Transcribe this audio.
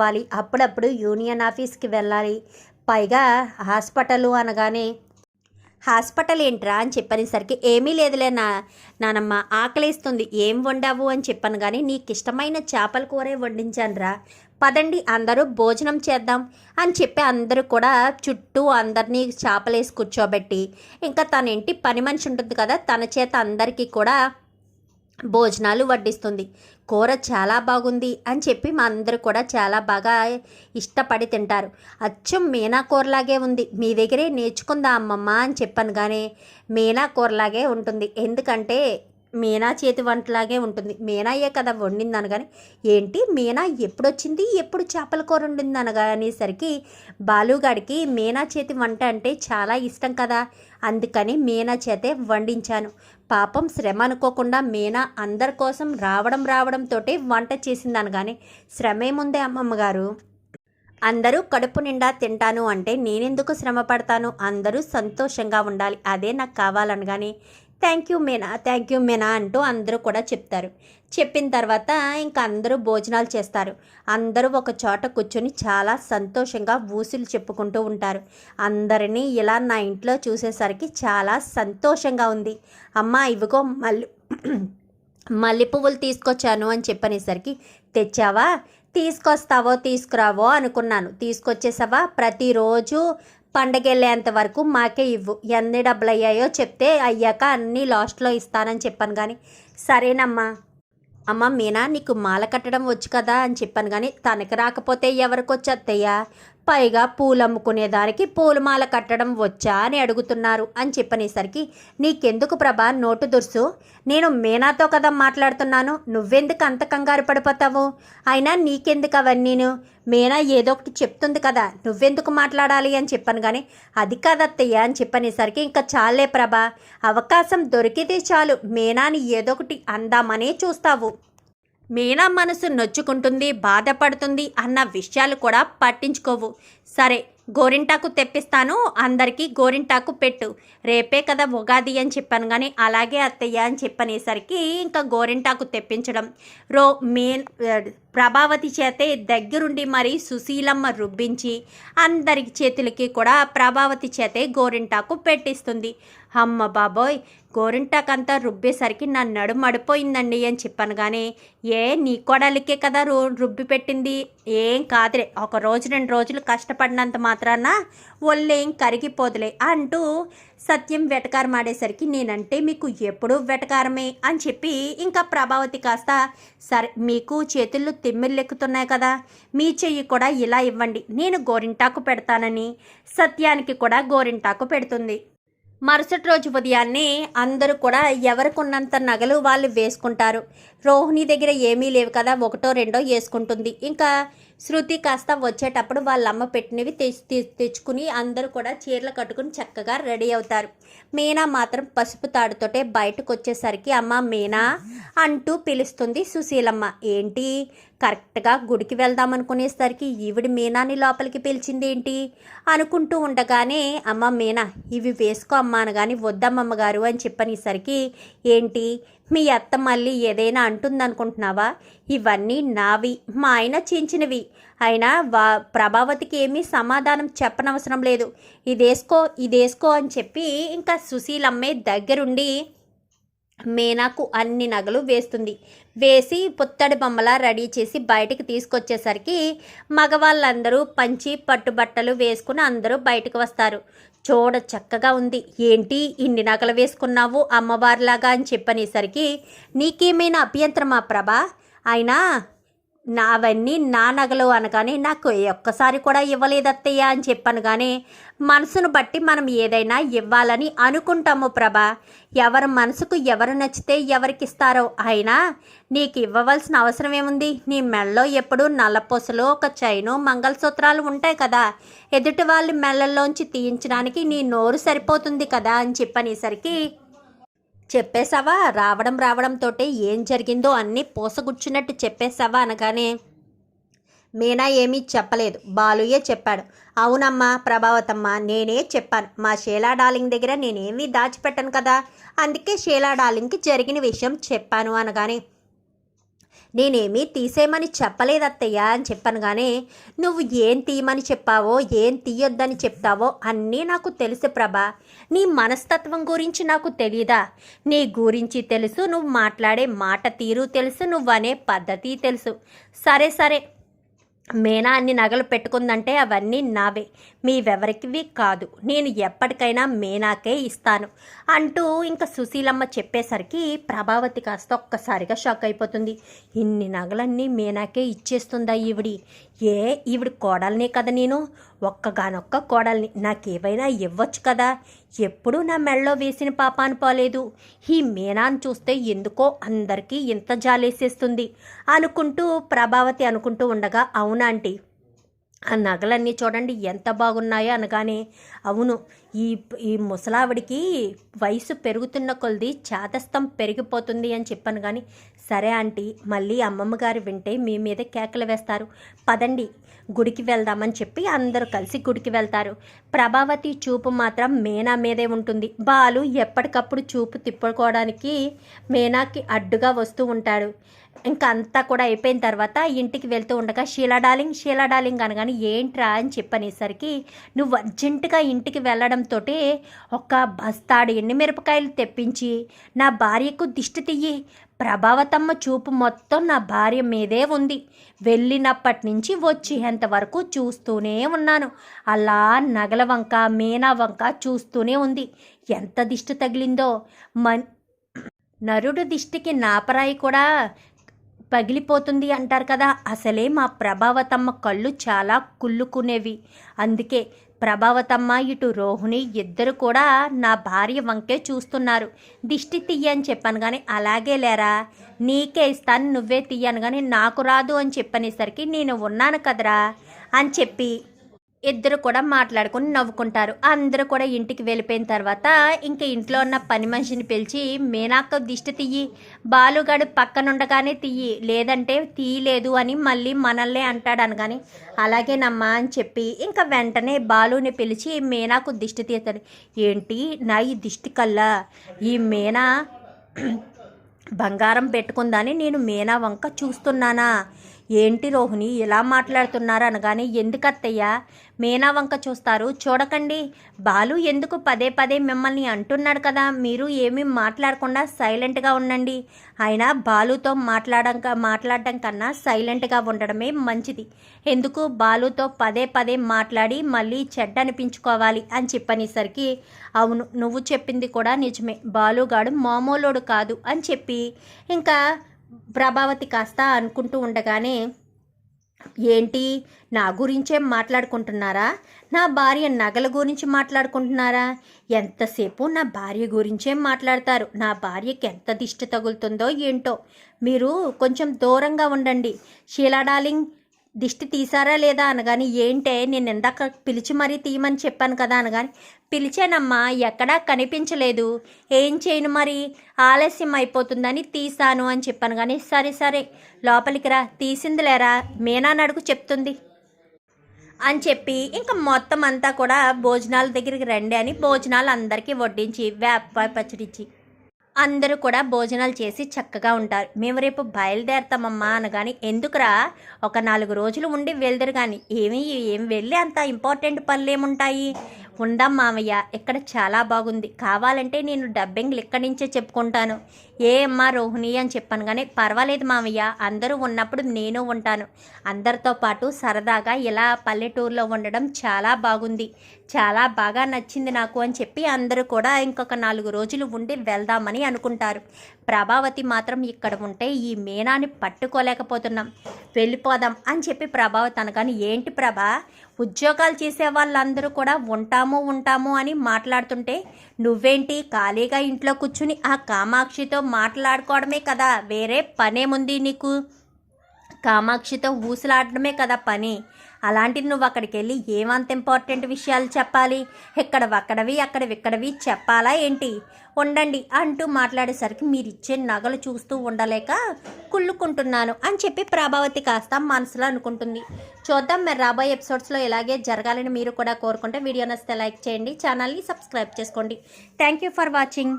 వాలి అప్పుడప్పుడు యూనియన్ ఆఫీస్కి వెళ్ళాలి. పైగా హాస్పిటల్ అనగానే హాస్పిటల్ ఏంట్రా? అని చెప్పనేసరికి ఏమీ లేదులే నా నానమ్మ ఆకలిస్తుంది. ఏం వండావు? అని చెప్పాను కానీ నీకు ఇష్టమైన చేపల కూరే వండించానురా. పదండి అందరూ భోజనం చేద్దాం. అని చెప్పి అందరూ కూడా చుట్టూ అందరినీ చేపలేసి కూర్చోబెట్టి ఇంకా తన ఇంటి పని మనిషి ఉంటుంది కదా తన చేత అందరికీ కూడా భోజనాలు వడ్డిస్తుంది. కూర చాలా బాగుంది అని చెప్పి మా అందరూ కూడా చాలా బాగా ఇష్టపడి తింటారు. అచ్చం మీనా కూరలాగే ఉంది. మీ దగ్గరే నేర్చుకుందా అమ్మమ్మ అని చెప్పాను కానీ మీనా కూరలాగే ఉంటుంది. ఎందుకంటే మీనా చేతి వంటలాగే ఉంటుంది. మీనాయే కదా వండింది అనగానే ఏంటి? మీనా ఎప్పుడు వచ్చింది ఎప్పుడు చేపల కూర వండింది అనగానేసరికి బాలుగాడికి మీనా చేతి వంట అంటే చాలా ఇష్టం కదా. అందుకని మీనా చేతే వండించాను. పాపం శ్రమ అనుకోకుండా మీనా అందరి కోసం రావడం రావడంతో వంట చేసిందాను కానీ శ్రమేముందే అమ్మమ్మగారు? అందరూ కడుపు నిండా తింటాను అంటే నేనెందుకు శ్రమ పడతాను? అందరూ సంతోషంగా ఉండాలి. అదే నాకు కావాలని కానీ thank you Meena thank you Meena అంటూ అందరూ కూడా చెప్తారు. చెప్పిన తర్వాత ఇంకా అందరూ భోజనాలు చేస్తారు. అందరూ ఒక చోట కూర్చొని చాలా సంతోషంగా ఊసులు చెప్పుకుంటూ ఉంటారు. అందరినీ ఇలా నా ఇంట్లో చూసేసరికి చాలా సంతోషంగా ఉంది. అమ్మ ఇవిగో మల్లి మల్లె పువ్వులు తీసుకొచ్చాను అని చెప్పనేసరికి తెచ్చావా? తీసుకొస్తావో తీసుకురావో అనుకున్నాను. తీసుకొచ్చేసావా? ప్రతిరోజు పండగెళ్ళేంత వరకు మాకే ఇవ్వు. ఎన్ని డబ్బులు అయ్యాయో చెప్తే అయ్యాక అన్నీ లాస్ట్లో ఇస్తానని చెప్పాను కానీ సరేనమ్మా. అమ్మ మీనా నీకు మాల కట్టడం వచ్చు కదా అని చెప్పాను కానీ తనకి రాకపోతే ఎవరికి వచ్చి అత్తయ్య పైగా పూలు అమ్ముకునేదానికి పూలమాల కట్టడం వచ్చా అని అడుగుతున్నారు అని చెప్పనేసరికి నీకెందుకు ప్రభా? నోటు దుర్సు. నేను మీనాతో కదా మాట్లాడుతున్నాను. నువ్వెందుకు అంత కంగారు పడిపోతావు? అయినా నీకెందుకు అవన్నీను? మీనా ఏదో ఒకటి చెప్తుంది కదా. నువ్వెందుకు మాట్లాడాలి అని చెప్పాను కానీ అది కాదత్తయ్య అని చెప్పనేసరికి ఇంకా చాలే ప్రభా. అవకాశం దొరికితే చాలు. మీనాని ఏదో ఒకటి అందామనే చూస్తావు. మీనా మనసు నొచ్చుకుంటుంది బాధపడుతుంది అన్న విషయాలు కూడా పట్టించుకోవు. సరే గోరింటాకు తెప్పిస్తాను అందరికీ గోరింటాకు పెట్టు. రేపే కదా ఉగాది అని చెప్పాను కానీ అలాగే అత్తయ్య అని చెప్పనేసరికి ఇంకా గోరింటాకు తెప్పించడం. రో మీన్ ప్రభావతి చేతే దగ్గరుండి మరి సుశీలమ్మ రుబ్బించి అందరి చేతులకి కూడా ప్రభావతి చేతే గోరింటాకు పెట్టిస్తుంది. అమ్మ బాబోయ్ గోరింటాకంతా రుబ్బేసరికి నా నడుము అడిపోయిందండి అని చెప్పాను కానీ ఏ నీ కొడలికే కదా రో రుబ్బి పెట్టింది? ఏం కాదులే ఒక రోజు రెండు రోజులు కష్టపడినంత మాత్రాన ఒళ్ళేం కరిగిపోదులే అంటూ సత్యం వెటకారం ఆడేసరికి నేనంటే మీకు ఎప్పుడూ వెటకారమే అని చెప్పి ఇంకా ప్రభావతి కాస్త సరే మీకు చేతుల్లో తిమ్మిళ్ళు ఎక్కుతున్నాయి కదా మీ చెయ్యి కూడా ఇలా ఇవ్వండి నేను గోరింటాకు పెడతానని. సత్యానికి కూడా గోరింటాకు పెడుతుంది. మరుసటి రోజు ఉదయాన్నే అందరూ కూడా ఎవరికున్నంత నగలు వాళ్ళు వేసుకుంటారు. రోహిణి దగ్గర ఏమీ లేవు కదా ఒకటో రెండో వేసుకుంటుంది. ఇంకా శృతి కాస్త వచ్చేటప్పుడు వాళ్ళ అమ్మ పెట్టినవి తెచ్చి తెచ్చుకుని అందరూ కూడా చీరలు కట్టుకుని చక్కగా రెడీ అవుతారు. మీనా మాత్రం పసుపు తాడుతోటే బయటకు వచ్చేసరికి అమ్మ మీనా అంటూ పిలుస్తుంది సుశీలమ్మ. ఏంటి? కరెక్ట్గా గుడికి వెళ్దాం అనుకునేసరికి ఈవిడ మీనాని లోపలికి పిలిచింది ఏంటి అనుకుంటూ ఉండగానే అమ్మ మీనా ఇవి వేసుకో అమ్మ అనగాని వద్దమ్మమ్మ గారు అని చెప్పనేసరికి ఏంటి? మీ అత్త మళ్ళీ ఏదైనా అంటుందనుకుంటున్నావా? ఇవన్నీ నావి. మా ఆయన చించినవి. అయినా వా ప్రభావతికి ఏమీ సమాధానం చెప్పనవసరం లేదు. ఇదేసుకో ఇదేసుకో అని చెప్పి ఇంకా సుశీలమ్మే దగ్గరుండి మేనాకు అన్ని నగలు వేస్తుంది. వేసి పుత్తడి బొమ్మలా రెడీ చేసి బయటికి తీసుకొచ్చేసరికి మగవాళ్ళందరూ పంచి పట్టుబట్టలు వేసుకుని అందరూ బయటకు వస్తారు. చూడ చక్కగా ఉంది. ఏంటి? ఇన్ని నగలు వేసుకున్నావు అమ్మవారిలాగా అని చెప్పనేసరికి నీకేమైనా అభ్యంతరమా ప్రభా? అయినా నావన్నీ నా నగలు అనగానే నాకు ఒక్కసారి కూడా ఇవ్వలేదత్తయ్య అని చెప్పాను కానీ మనసును బట్టి మనం ఏదైనా ఇవ్వాలని అనుకుంటాము ప్రభా. ఎవరి మనసుకు ఎవరు నచ్చితే ఎవరికి ఇస్తారో అయినా నీకు ఇవ్వవలసిన అవసరం ఏముంది? నీ మెళ్ళలో ఎప్పుడు నల్లపూసలు ఒక చైను మంగళసూత్రాలు ఉంటాయి కదా. ఎదుటి వాళ్ళ మెళ్ళల్లోంచి తీయించడానికి నీ నోరు సరిపోతుంది కదా అని చెప్పనేసరికి చెప్పేశావా? రావడం రావడంతో ఏం జరిగిందో అన్నీ పోసగుచ్చినట్టు చెప్పేశావా అనగానే మీనా ఏమీ చెప్పలేదు. బాలుయే చెప్పాడు. అవునమ్మా ప్రభావతమ్మ నేనే చెప్పాను. మా షీలా డార్లింగ్ దగ్గర నేనేమీ దాచిపెట్టాను కదా? అందుకే షీలా డార్లింగ్కి జరిగిన విషయం చెప్పాను అనగానే నేనేమీ తీసేయమని చెప్పలేదత్తయ్య అని చెప్పాను కానీ నువ్వు ఏం తీయమని చెప్పావో ఏం తీయొద్దని చెప్తావో అన్నీ నాకు తెలుసు ప్రభా. నీ మనస్తత్వం గురించి నాకు తెలియదా నీ గురించి తెలుసు నువ్వు మాట్లాడే మాట తీరు తెలుసు నువ్వనే పద్ధతి తెలుసు. సరే సరే. మేనా అన్ని నగలు పెట్టుకుందంటే అవన్నీ నావే. మీవెవరికివి కాదు. నేను ఎప్పటికైనా మేనాకే ఇస్తాను. అంటూ ఇంకా సుశీలమ్మ చెప్పేసరికి ప్రభావతి కాస్త ఒక్కసారిగా షాక్ అయిపోతుంది. ఇన్ని నగలన్నీ మేనాకే ఇచ్చేస్తుందా ఈవిడి? ఏ ఈవిడ కోడల్నే కదా నేను? ఒక్కగానొక్క కోడల్ని నాకేవైనా ఇవ్వచ్చు కదా? ఎప్పుడూ నా మెళ్ళలో వేసిన పాపాను పోలేదు. ఈ మీనాను చూస్తే ఎందుకో అందరికీ ఇంత జాలేసేస్తుంది. అనుకుంటూ ప్రభావతి అనుకుంటూ ఉండగా అవునా ఆంటీ? ఆ నగలన్నీ చూడండి ఎంత బాగున్నాయో అనగానే అవును ఈ ఈ ముసలావిడికి వయసు పెరుగుతున్న కొలది చాతస్థం పెరిగిపోతుంది అని చెప్పాను కానీ సరే ఆంటీ మళ్ళీ అమ్మమ్మ గారు వింటే మీ మీద కేకలు వేస్తారు. పదండి గుడికి వెళ్దామని చెప్పి అందరూ కలిసి గుడికి వెళ్తారు. ప్రభావతి చూపు మాత్రం మీనా మీదే ఉంటుంది. బాలు ఎప్పటికప్పుడు చూపు తిప్పుకోవడానికి మీనాకి అడ్డుగా వస్తూ ఉంటాడు. ఇంకా అంతా కూడా అయిపోయిన తర్వాత ఇంటికి వెళ్తూ ఉండగా షీలా డార్లింగ్ షీలా డార్లింగ్ అనగానే ఏంట్రా? అని చెప్పనేసరికి నువ్వు అర్జెంటుగా ఇంటికి వెళ్ళడం చెప్పడంతో ఒక బస్తాడు ఎండు మిరపకాయలు తెప్పించి నా భార్యకు దిష్టి తీయి ప్రభావతమ్మ చూపు మొత్తం నా భార్య మీదే ఉంది. వెళ్ళినప్పటి నుంచి వచ్చేంత వరకు చూస్తూనే ఉన్నాను. అలా నగల వంక మీనా వంక చూస్తూనే ఉంది. ఎంత దిష్టి తగిలిందో మన్ నరుడు దిష్టికి నాపరాయి కూడా పగిలిపోతుంది అంటారు కదా. అసలే మా ప్రభావతమ్మ కళ్ళు చాలా కుళ్ళుకునేవి. అందుకే ప్రభావతమ్మ ఇటు రోహిణి ఇద్దరు కూడా నా భార్య వంకే చూస్తున్నారు. దిష్టి తీయని చెప్పాను కానీ అలాగే లేరా? నీకే ఇస్తాను నువ్వే తీయను కానీ నాకు రాదు అని చెప్పనేసరికి నేను ఉన్నాను కదరా అని చెప్పి ఇద్దరు కూడా మాట్లాడుకుని నవ్వుకుంటారు. అందరూ కూడా ఇంటికి వెళ్ళిపోయిన తర్వాత ఇంకా ఇంట్లో ఉన్న పని మనిషిని పిలిచి మీనాక్క దిష్టి తీయి బాలుగాడు పక్కనుండగానే తీయి లేదంటే తీయలేదు అని మళ్ళీ మనల్నే అంటాడు అనగాని అలాగేనమ్మా అని చెప్పి ఇంకా వెంటనే బాలుని పిలిచి మీనాకు దిష్టి తీస్తాడు. ఏంటి నా ఈ దిష్టి కల్లా? ఈ మీనా బంగారం పెట్టుకుందని నేను మీనా వంక చూస్తున్నానా? ఏంటి రోహిణి ఇలా మాట్లాడుతున్నారు అనగానే ఎందుకు అత్తయ్య మీనా వంక చూస్తారు. చూడకండి బాలు ఎందుకు పదే పదే మిమ్మల్ని అంటున్నాడు కదా? మీరు ఏమీ మాట్లాడకుండా సైలెంట్గా ఉండండి. అయినా బాలుతో మాట్లాడక మాట్లాడడం కన్నా సైలెంట్గా ఉండడమే మంచిది. ఎందుకు బాలుతో పదే పదే మాట్లాడి మళ్ళీ చెడ్డ అనిపించుకోవాలి అని చెప్పనేసరికి అవును నువ్వు చెప్పింది కూడా నిజమే. బాలుగాడు మామూలోడు కాదు అని చెప్పి ఇంకా ప్రభావతి కాస్త అనుకుంటూ ఉండగానే ఏంటి? నా గురించే మాట్లాడుకుంటున్నారా? నా భార్య నగల గురించి మాట్లాడుకుంటున్నారా? ఎంతసేపు నా భార్య గురించే మాట్లాడతారు? నా భార్యకి ఎంత దిష్టి తగులుతుందో ఏంటో? మీరు కొంచెం దూరంగా ఉండండి. షీలా డార్లింగ్ దిష్టి తీసారా లేదా అనగాని ఏంటే నేను ఇందాక పిలిచి మరీ తీయమని చెప్పాను కదా అనగాని పిలిచానమ్మా ఎక్కడా కనిపించలేదు. ఏం చేయను మరి? ఆలస్యం అయిపోతుందని తీసాను అని చెప్పాను కానీ సరే సరే లోపలికి రా తీసింది లేరా? మీనా నడుకు చెప్తుంది. అని చెప్పి ఇంకా మొత్తం అంతా కూడా భోజనాల దగ్గరికి రండి అని భోజనాలు అందరికీ వడ్డించి వేప పచ్చడిచ్చి. అందరూ కూడా భోజనాలు చేసి చక్కగా ఉంటారు. మేము రేపు బయలుదేరతామమ్మా అనగాని ఎందుకురా? ఒక నాలుగు రోజులు ఉండి వెళ్దరు కానీ ఏమి ఏం వెళ్ళి అంత ఇంపార్టెంట్ పనులు ఏముంటాయి ఉందాం మామయ్య ఇక్కడ చాలా బాగుంది. కావాలంటే నేను డబ్బింగ్లు ఇక్కడి నుంచే చెప్పుకుంటాను. ఏ అమ్మా రోహిణి అని చెప్పాను కానీ పర్వాలేదు మామయ్య అందరూ ఉన్నప్పుడు నేను ఉంటాను. అందరితో పాటు సరదాగా ఇలా పల్లెటూరులో ఉండడం చాలా బాగుంది. చాలా బాగా నచ్చింది నాకు అని చెప్పి అందరూ కూడా ఇంకొక నాలుగు రోజులు ఉండి వెళ్దామని అనుకుంటారు. ప్రభావతి మాత్రం ఇక్కడ ఉంటే ఈ మీనాని పట్టుకోలేకపోతున్నాం. వెళ్ళిపోదాం అని చెప్పి ప్రభావతి అనగాని ఏంటి ప్రభా ఉద్యోగాలు చేసే వాళ్ళందరూ కూడా ఉంటాము ఉంటాము అని మాట్లాడుతుంటే నువ్వేంటి ఖాళీగా ఇంట్లో కూర్చుని ఆ కామాక్షితో మాట్లాడుకోవడమే కదా వేరే పనేముంది నీకు. కామాక్షితో ఊసలాడడమే కదా పని. అలాంటిది నువ్వు అక్కడికి వెళ్ళి ఏమంత ఇంపార్టెంట్ విషయాలు చెప్పాలి? ఇక్కడ అక్కడవి అక్కడ ఇక్కడవి చెప్పాలా ఏంటి? ఉండండి అంటూ మాట్లాడేసరికి మీరు ఇచ్చే నగలు చూస్తూ ఉండలేక కుళ్ళుకుంటున్నాను అని చెప్పి ప్రభావతి కాస్త మనసులో అనుకుంటుంది. చూద్దాం మరి రాబోయే ఎపిసోడ్స్లో ఇలాగే జరగాలని మీరు కూడా కోరుకుంటే వీడియో నచ్చితే లైక్ చేయండి ఛానల్ని సబ్స్క్రైబ్ చేసుకోండి. Thank you for watching.